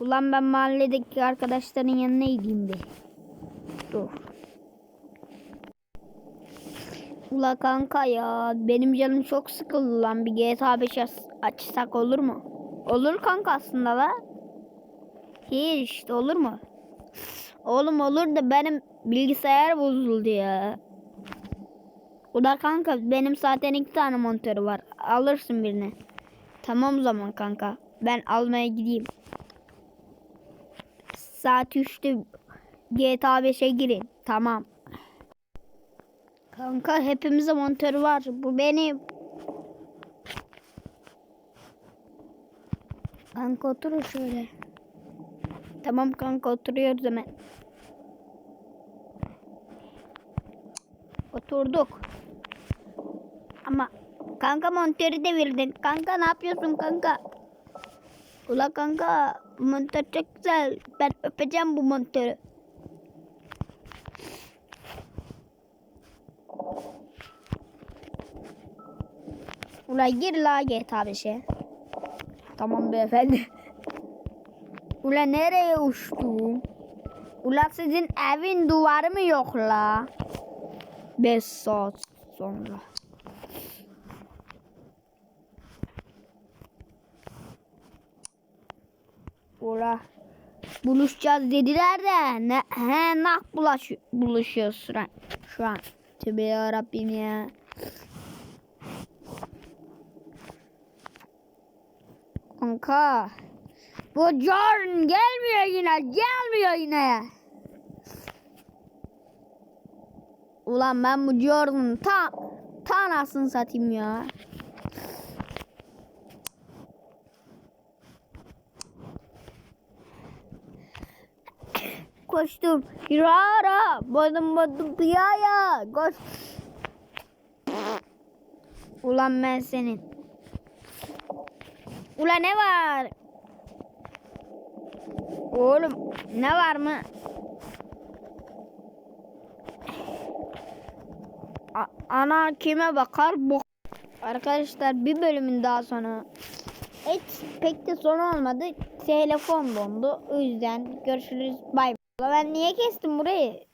Ulan ben mahalledeki arkadaşların yanına gideyim bir. Dur. Ula kanka ya benim canım çok sıkıldı lan bir GTA 5 aç- açsak olur mu? Olur kanka aslında la. Hiç işte olur mu? Oğlum olur da benim bilgisayar bozuldu ya. Ula kanka benim zaten iki tane monitörü var. Alırsın birini. Tamam zaman kanka. Ben almaya gideyim. Saat 3'te GTA 5'e girin. Tamam. Kanka hepimize monitör var. Bu benim. Kanka otur şöyle. Tamam kanka oturuyoruz hemen. Oturduk. Ama kanka monitörü devirdin. Kanka ne yapıyorsun kanka? Ula kanka bu monitör çok güzel. Ben öpeceğim bu monitörü. Ula gir la GTA 5'e. Tamam beyefendi. Ula nereye uçtum? Ula sizin evin duvarı mı yok la? 5 saat sonra. Ula buluşacağız dediler de ne he nah bulaş buluşuyoruz şu an. Şu an. Tövbe yarabbim ya. Kanka. Bu Jordan gelmiyor yine. Gelmiyor yine. Ulan ben bu Jordan ta ta anasını satayım ya. Koştum. Yara. Badım badım piyaya. Koş. Ulan ben senin. Ula ne var? Oğlum ne var mı? A- ana kime bakar? Bu Arkadaşlar bir bölümün daha sonra hiç pek de sonu olmadı. Telefon dondu. O yüzden görüşürüz. Bay bay. Ben niye kestim burayı?